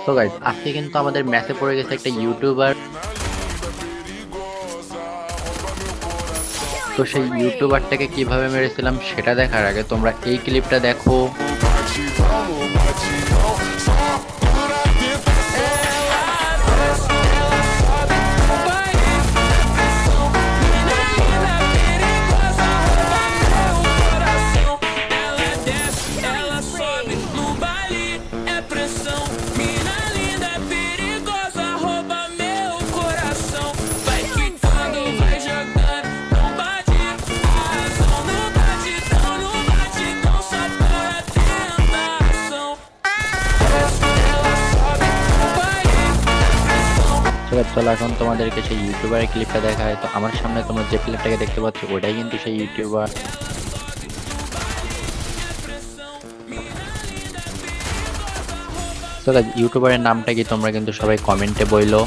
তো গাইজ আজকে কিন্তু আমাদের ম্যাচে পড়ে গেছে একটা ইউটিউবার তো সেই ইউটিউবারটাকে কীভাবে মেরেছিলাম সেটা দেখার আগে তোমরা এই ক্লিপটা দেখো। Guys, চলো এখন তোমাদেরকে সেই ইউটিউবারের ক্লিপটা দেখায়। তো আমার সামনে তোমরা যে ক্লিপটাকে দেখতে পাচ্ছ ওটাই কিন্তু সেই ইউটিউবার তো ইউটিউবারের নামটা কি তোমরা কিন্তু সবাই কমেন্টে বইলো।